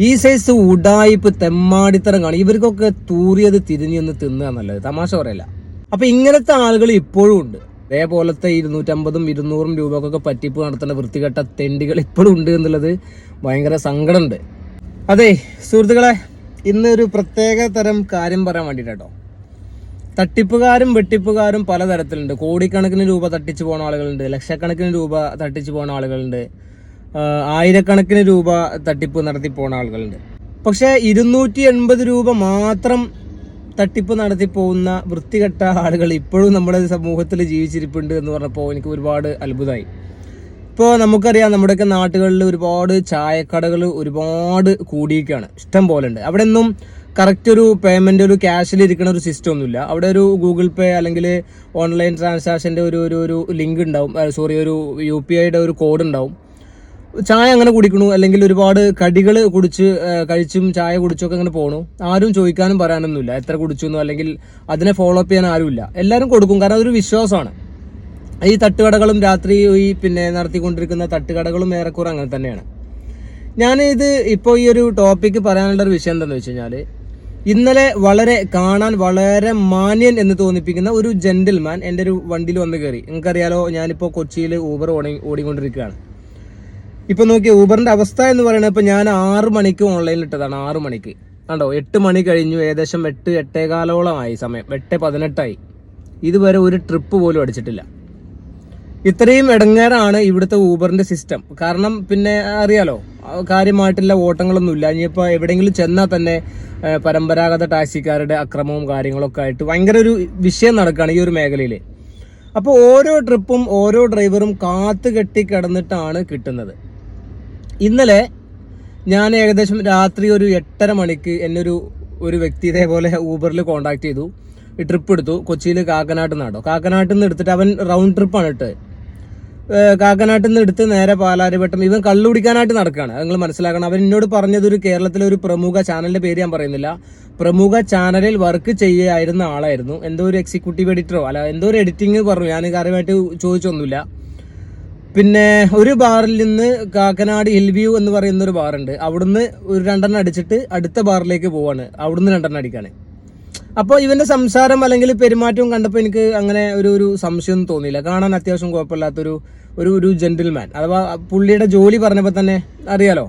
ഈ സൈസ് ഉടായ്പ് തെമ്മാടിത്തരം കാണും. ഇവർക്കൊക്കെ തൂറിയത് തിരിഞ്ഞൊന്ന് തിന്നുക നല്ലത്. തമാശ പറയല്ല. അപ്പൊ ഇങ്ങനത്തെ ആളുകൾ ഇപ്പോഴും ഉണ്ട്. അതേപോലത്തെ ഇരുന്നൂറ്റമ്പതും ഇരുന്നൂറും രൂപക്കൊക്കെ പറ്റിപ്പ് നടത്തുന്ന വൃത്തികെട്ട തെണ്ടികൾ ഇപ്പോഴും ഉണ്ട് എന്നുള്ളത് ഭയങ്കര സങ്കടമുണ്ട്. അതെ സുഹൃത്തുക്കളെ ഇന്ന് ഒരു പ്രത്യേക തരം കാര്യം പറയാൻ വേണ്ടിയിട്ടോ തട്ടിപ്പുകാരും വെട്ടിപ്പുകാരും പലതരത്തിലുണ്ട്. കോടിക്കണക്കിന് രൂപ തട്ടിച്ചു പോകുന്ന ആളുകളുണ്ട്. ലക്ഷക്കണക്കിന് രൂപ തട്ടിച്ചു പോകുന്ന ആളുകളുണ്ട്. ആയിരക്കണക്കിന് രൂപ തട്ടിപ്പ് നടത്തി പോണ ആളുകളുണ്ട്. പക്ഷേ ഇരുന്നൂറ്റി എൺപത് രൂപ മാത്രം തട്ടിപ്പ് നടത്തി പോകുന്ന വൃത്തികെട്ട ആളുകൾ ഇപ്പോഴും നമ്മുടെ സമൂഹത്തിൽ ജീവിച്ചിരിപ്പുണ്ട് എന്ന് പറഞ്ഞപ്പോൾ എനിക്ക് ഒരുപാട് അത്ഭുതമായി. ഇപ്പോൾ നമുക്കറിയാം നമ്മുടെയൊക്കെ നാട്ടുകളിൽ ഒരുപാട് ചായക്കടകൾ ഒരുപാട് കൂടിയൊക്കെയാണ് ഇഷ്ടം പോലെ ഉണ്ട് അവിടെ ഒന്നും കറക്റ്റ് ഒരു പേയ്മെന്റ് ഒരു ക്യാഷിൽ ഇരിക്കുന്ന ഒരു സിസ്റ്റം ഒന്നുമില്ല. അവിടെ ഒരു ഗൂഗിൾ പേ അല്ലെങ്കിൽ ഓൺലൈൻ ട്രാൻസാക്ഷന്റെ ഒരു ഒരു ഒരു ലിങ്ക് ഉണ്ടാവും. സോറി ഒരു യു പി ഐയുടെ ഒരു കോഡ് ഉണ്ടാവും. ചായ അങ്ങനെ കുടിക്കണു അല്ലെങ്കിൽ ഒരുപാട് കടികൾ കുടിച്ച് കഴിച്ചും ചായ കുടിച്ചൊക്കെ അങ്ങനെ പോകണു ആരും ചോദിക്കാനും പറയാനൊന്നുമില്ല എത്ര കുടിച്ചു എന്നോ അല്ലെങ്കിൽ അതിനെ ഫോളോ അപ്പ് ചെയ്യാൻ ആരുമില്ല. എല്ലാവരും കൊടുക്കും കാരണം അതൊരു വിശ്വാസമാണ്. ഈ തട്ടുകടകളും രാത്രി ഈ പിന്നെ നടത്തിക്കൊണ്ടിരിക്കുന്ന തട്ടുകടകളും ഏറെക്കുറെ അങ്ങനെ തന്നെയാണ്. ഞാൻ ഇത് ഇപ്പോൾ ഈ ഒരു ടോപ്പിക്ക് പറയാനുള്ള ഒരു വിഷയം എന്താണെന്ന് വെച്ച് കഴിഞ്ഞാൽ ഇന്നലെ വളരെ കാണാൻ വളരെ മാന്യൻ എന്ന് തോന്നിപ്പിക്കുന്ന ഒരു ജെന്റിൽമാൻ എന്റെ ഒരു വണ്ടിയിൽ വന്ന് കയറി. നിങ്ങൾക്കറിയാലോ ഞാനിപ്പോൾ കൊച്ചിയിൽ ഊബർ ഓടി ഓടിക്കൊണ്ടിരിക്കുകയാണ്. ഇപ്പൊ നോക്കി ഊബറിന്റെ അവസ്ഥ എന്ന് പറയുന്നത് ഇപ്പൊ ഞാൻ ആറ് മണിക്ക് ഓൺലൈനിൽ ഇട്ടതാണ് ആറ് മണിക്ക്. കണ്ടോ എട്ട് മണി കഴിഞ്ഞു ഏകദേശം എട്ട് എട്ടേകാലോളമായി സമയം എട്ട് പതിനെട്ടായി. ഇതുവരെ ഒരു ട്രിപ്പ് പോലും അടിച്ചിട്ടില്ല. ഇത്രയും ഇടങ്ങേറാണ് ഇവിടുത്തെ ഊബറിന്റെ സിസ്റ്റം കാരണം പിന്നെ അറിയാലോ കാര്യമായിട്ടുള്ള ഓട്ടങ്ങളൊന്നുമില്ല ഇനിയിപ്പോൾ എവിടെയെങ്കിലും ചെന്നാൽ തന്നെ പരമ്പരാഗത ടാക്സിക്കാരുടെ അക്രമവും കാര്യങ്ങളൊക്കെ ആയിട്ട് ഭയങ്കര ഒരു വിഷയം നടക്കുകയാണ് ഈ ഒരു മേഖലയിൽ അപ്പോൾ ഓരോ ട്രിപ്പും ഓരോ ഡ്രൈവറും കാത്തുകെട്ടി കിടന്നിട്ടാണ് കിട്ടുന്നത്. ഇന്നലെ ഞാൻ ഏകദേശം രാത്രി ഒരു എട്ടര മണിക്ക് എന്നൊരു ഒരു വ്യക്തി ഇതേപോലെ ഊബറിൽ കോണ്ടാക്ട് ചെയ്തു. ട്രിപ്പ് എടുത്തു. കൊച്ചിയിൽ കാക്കനാട്ട് നിന്നാട്ടോ. കാക്കനാട്ടിൽ നിന്ന് എടുത്തിട്ട് അവൻ റൗണ്ട് ട്രിപ്പാണ് ഇട്ട് കാക്കനാട്ടിൽ നിന്ന് എടുത്ത് നേരെ പാലാരിവട്ടം ഇവൻ കള്ളു കുടിക്കാനായിട്ട് നടക്കുകയാണ് നിങ്ങൾ മനസ്സിലാക്കണം. അവൻ എന്നോട് പറഞ്ഞത് ഒരു കേരളത്തിലെ ഒരു പ്രമുഖ ചാനലിന്റെ പേര് ഞാൻ പറയുന്നില്ല. പ്രമുഖ ചാനലിൽ വർക്ക് ചെയ്യായിരുന്ന ആളായിരുന്നു. എന്തോ ഒരു എക്സിക്യൂട്ടീവ് എഡിറ്ററോ അല്ല എന്തോ ഒരു എഡിറ്റിംഗ് പറഞ്ഞു ഞാൻ കാര്യമായിട്ട് ചോദിച്ചൊന്നുമില്ല. പിന്നെ ഒരു ബാറിൽ നിന്ന് കാക്കനാട് ഹിൽ വ്യൂ എന്ന് പറയുന്ന ഒരു ബാറുണ്ട്. അവിടുന്ന് ഒരു രണ്ടെണ്ണം അടിച്ചിട്ട് അടുത്ത ബാറിലേക്ക് പോവാണ്. അവിടുന്ന് രണ്ടെണ്ണം അടിക്കാണ്. അപ്പോൾ ഇവന്റെ സംസാരം അല്ലെങ്കിൽ പെരുമാറ്റവും കണ്ടപ്പോൾ എനിക്ക് അങ്ങനെ ഒരു ഒരു സംശയം തോന്നിയില്ല. കാണാൻ അത്യാവശ്യം കുഴപ്പമില്ലാത്തൊരു ഒരു ഒരു ജെന്റിൽമാൻ അഥവാ പുള്ളിയുടെ ജോലി പറഞ്ഞപ്പോൾ തന്നെ അറിയാലോ?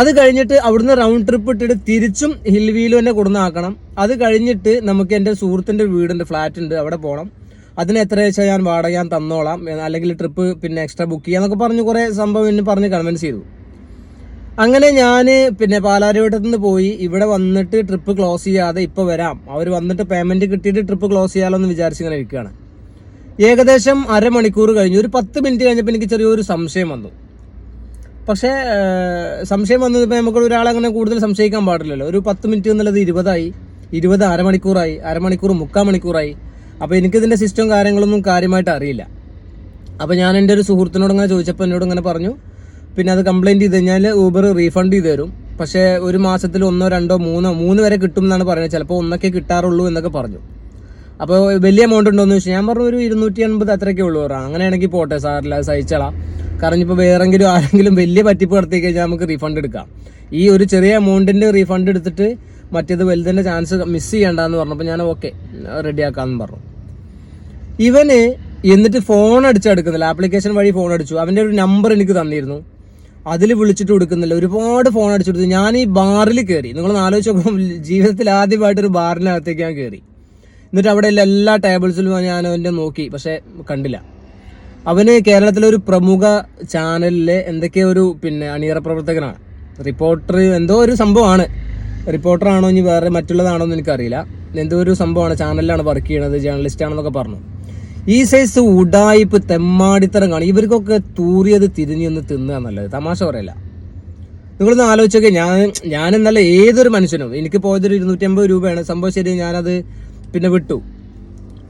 അത് കഴിഞ്ഞിട്ട് അവിടുന്ന് റൗണ്ട് ട്രിപ്പ് ഇട്ടിട്ട് തിരിച്ചും ഹിൽ വീലും തന്നെ കൊടുന്നാക്കണം. അത് കഴിഞ്ഞിട്ട് നമുക്ക് എന്റെ സുഹൃത്തിന്റെ വീടുണ്ട് ഫ്ലാറ്റ് ഉണ്ട് അവിടെ പോകണം അതിന് എത്ര വെച്ചാൽ ഞാൻ വാടക ഞാൻ തന്നോളാം. അല്ലെങ്കിൽ ട്രിപ്പ് പിന്നെ എക്സ്ട്രാ ബുക്ക് ചെയ്യാം എന്നൊക്കെ പറഞ്ഞ് കുറേ സംഭവം എന്നെ പറഞ്ഞ് കൺവിൻസ് ചെയ്തു. അങ്ങനെ ഞാൻ പിന്നെ പാലാരിവട്ടത്തിൽ നിന്ന് പോയി. ഇവിടെ വന്നിട്ട് ട്രിപ്പ് ക്ലോസ് ചെയ്യാതെ ഇപ്പോൾ വരാം. അവർ വന്നിട്ട് പേയ്മെന്റ് കിട്ടിയിട്ട് ട്രിപ്പ് ക്ലോസ് ചെയ്യാമല്ലോ എന്ന് വിചാരിച്ച് ഇങ്ങനെ ഇരിക്കുകയാണ് ഏകദേശം അരമണിക്കൂർ കഴിഞ്ഞു. ഒരു പത്ത് മിനിറ്റ് കഴിഞ്ഞപ്പോൾ എനിക്ക് ചെറിയൊരു സംശയം വന്നു. പക്ഷേ സംശയം വന്നതിപ്പോൾ നമുക്ക് ഒരാളെ അങ്ങനെ കൂടുതൽ സംശയിക്കാൻ പാടില്ലല്ലോ. ഒരു പത്ത് മിനിറ്റ് എന്നുള്ളത് ഇരുപതായി. ഇരുപത് അരമണിക്കൂറായി. അരമണിക്കൂർ മുക്കാൽ മണിക്കൂറായി. അപ്പോൾ എനിക്കിതിന്റെ സിസ്റ്റവും കാര്യങ്ങളൊന്നും കാര്യമായിട്ട് അറിയില്ല. അപ്പോൾ ഞാൻ എന്റെ ഒരു സുഹൃത്തിനോട് അങ്ങനെ ചോദിച്ചപ്പോൾ എന്നോട് ഇങ്ങനെ പറഞ്ഞു പിന്നെ അത് കംപ്ലയിന്റ് ചെയ്ത് കഴിഞ്ഞാൽ ഊബർ റീഫണ്ട് ചെയ്ത് തരും. പക്ഷേ ഒരു മാസത്തിൽ ഒന്നോ രണ്ടോ മൂന്നോ മൂന്ന് വരെ കിട്ടും എന്നാണ് പറയുന്നത്. ചിലപ്പോൾ ഒന്നൊക്കെ കിട്ടാറുള്ളൂ എന്നൊക്കെ പറഞ്ഞു. അപ്പോൾ വലിയ എമൗണ്ട് ഉണ്ടോ എന്ന് ചോദിച്ചാൽ ഞാൻ പറഞ്ഞു ഒരു ഇരുന്നൂറ്റി എൺപത് അത്രയൊക്കെ ഉള്ളൂ പറഞ്ഞു. അങ്ങനെയാണെങ്കിൽ പോട്ടെ സാറില്ല സഹിച്ചളാം. കാരണം ഇപ്പോൾ വേറെങ്കിലും ആരെങ്കിലും വലിയ പറ്റിപ്പ് നടത്തി കഴിഞ്ഞാൽ നമുക്ക് റീഫണ്ട് എടുക്കാം. ഈ ഒരു ചെറിയ എമൗണ്ടിന്റെ റീഫണ്ട് എടുത്തിട്ട് മറ്റേത് വലുതിന്റെ ചാൻസ് മിസ് ചെയ്യണ്ടെന്ന് പറഞ്ഞപ്പോൾ ഞാൻ ഓക്കെ റെഡിയാക്കാമെന്ന് പറഞ്ഞു. ഇവന് എന്നിട്ട് ഫോൺ അടിച്ചെടുക്കുന്നില്ല ആപ്ലിക്കേഷൻ വഴി ഫോൺ അടിച്ചു. അവന്റെ ഒരു നമ്പർ എനിക്ക് തന്നിരുന്നു. അതിൽ വിളിച്ചിട്ട് കൊടുക്കുന്നില്ല. ഒരുപാട് ഫോൺ അടിച്ചെടുത്തു ഞാൻ ഈ ബാറിൽ കയറി നിങ്ങൾ ആലോചിച്ച് നോക്കുമ്പോൾ ജീവിതത്തിൽ ആദ്യമായിട്ട് ഒരു ബാറിനകത്തേക്ക് ഞാൻ കയറി എന്നിട്ട് അവിടെ എല്ലാ ടേബിൾസിലും ഞാൻ അവന്റെ നോക്കി. പക്ഷേ കണ്ടില്ല. അവന് കേരളത്തിലെ ഒരു പ്രമുഖ ചാനലിലെ എന്തൊക്കെയോ ഒരു പിന്നെ അണിയറ പ്രവർത്തകനാണ്. റിപ്പോർട്ടർ എന്തോ ഒരു സംഭവമാണ്. റിപ്പോർട്ടറാണോ ഇനി വേറെ മറ്റുള്ളതാണോ എന്ന് എനിക്കറിയില്ല. എന്തോ ഒരു സംഭവമാണ്. ചാനലിലാണ് വർക്ക് ചെയ്യണത് ജേർണലിസ്റ്റ് ആണെന്നൊക്കെ പറഞ്ഞു. ഈ സൈസ് ഉടായിപ്പ് തെമ്മാടിത്തരം കാണും ഇവർക്കൊക്കെ തൂറിയത് തിരിഞ്ഞൊന്ന് തിന്നുക നല്ലത്. തമാശ പറയല്ല. നിങ്ങളൊന്ന് ആലോചിച്ചൊക്കെ. ഞാൻ ഞാൻ എന്നല്ല ഏതൊരു മനുഷ്യനും എനിക്ക് പോയതൊരു ഇരുന്നൂറ്റി അമ്പത് രൂപയാണ്. സംഭവം ശരി ഞാനത് പിന്നെ വിട്ടു.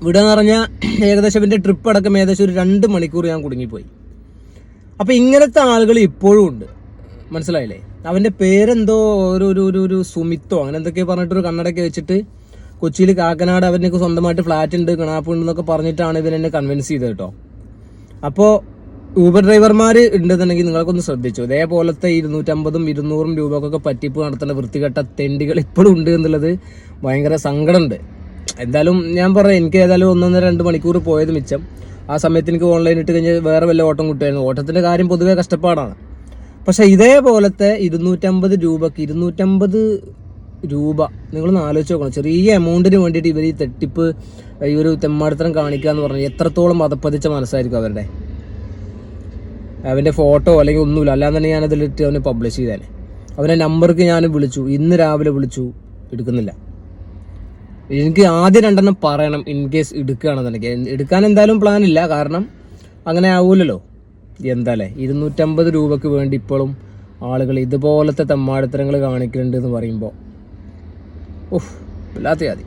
വിടുക പറഞ്ഞാൽ ഏകദേശം എന്റെ ട്രിപ്പ് അടക്കം ഏകദേശം ഒരു രണ്ട് മണിക്കൂർ ഞാൻ കുടുങ്ങിപ്പോയി. അപ്പോൾ ഇങ്ങനത്തെ ആളുകൾ ഇപ്പോഴും ഉണ്ട്. മനസ്സിലായില്ലേ? അവന്റെ പേരെന്തോ ഒരു ഒരു ഒരു ഒരു സുമിത്തോ അങ്ങനെ എന്തൊക്കെയോ പറഞ്ഞിട്ട് ഒരു കണ്ണടയൊക്കെ വെച്ചിട്ട് കൊച്ചിയിൽ കാക്കനാട് അവനൊക്കെ സ്വന്തമായിട്ട് ഫ്ലാറ്റ് ഉണ്ട് കിണാപ്പ് ഉണ്ട് എന്നൊക്കെ പറഞ്ഞിട്ടാണ് ഇവൻ എന്നെ കൺവിൻസ് ചെയ്തത് കേട്ടോ. അപ്പോൾ ഊബർ ഡ്രൈവർമാർ ഉണ്ടെന്നുണ്ടെങ്കിൽ നിങ്ങൾക്കൊന്ന് ശ്രദ്ധിച്ചു. ഇതേപോലത്തെ ഇരുന്നൂറ്റമ്പതും ഇരുന്നൂറും രൂപക്കൊക്കെ പറ്റിപ്പ് നടത്തേണ്ട വൃത്തികെട്ട തെണ്ടികൾ ഇപ്പോഴും ഉണ്ട് എന്നുള്ളത് ഭയങ്കര സങ്കടമുണ്ട്. എന്തായാലും ഞാൻ പറയാം എനിക്ക് ഏതായാലും ഒന്നൊന്നര രണ്ട് മണിക്കൂർ പോയത് മിച്ചം. ആ സമയത്ത് എനിക്ക് ഓൺലൈൻ ഇട്ട് കഴിഞ്ഞ് വേറെ വല്ല ഓട്ടം കിട്ടുമായിരുന്നു. ഓട്ടത്തിന്റെ കാര്യം പൊതുവേ കഷ്ടപ്പാടാണ്. പക്ഷെ ഇതേപോലത്തെ ഇരുന്നൂറ്റമ്പത് രൂപക്ക് ഇരുന്നൂറ്റമ്പത് രൂപ നിങ്ങളൊന്ന് ആലോചിച്ച് നോക്കണം. ചെറിയ എമൗണ്ടിന് വേണ്ടിയിട്ട് ഇവർ ഈ തെട്ടിപ്പ് ഈ ഒരു തെമ്മാടിത്തരം കാണിക്കുക എന്ന് പറഞ്ഞാൽ എത്രത്തോളം മതപ്പതിച്ച മനസ്സായിരിക്കും അവരുടെ. അവന്റെ ഫോട്ടോ അല്ലെങ്കിൽ ഒന്നുമില്ല. അല്ലാന്നുണ്ടെങ്കിൽ ഞാൻ അതിലിട്ട് അവനെ പബ്ലിഷ് ചെയ്തേനെ. അവന്റെ നമ്പർക്ക് ഞാൻ വിളിച്ചു. ഇന്ന് രാവിലെ വിളിച്ചു. എടുക്കുന്നില്ല. എനിക്ക് ആദ്യം രണ്ടെണ്ണം പറയണം ഇൻ കേസ് എടുക്കുകയാണെന്നുണ്ടെങ്കിൽ. എടുക്കാൻ എന്തായാലും പ്ലാനില്ല കാരണം അങ്ങനെ ആവൂലല്ലോ. എന്താല്ലേ? ഇരുന്നൂറ്റമ്പത് രൂപയ്ക്ക് വേണ്ടി ഇപ്പോഴും ആളുകൾ ഇതുപോലത്തെ തെമ്മാടിത്തരങ്ങൾ കാണിക്കുന്നുണ്ട് എന്ന് പറയുമ്പോൾ ഓഹ് വല്ലാത്ത ജാതി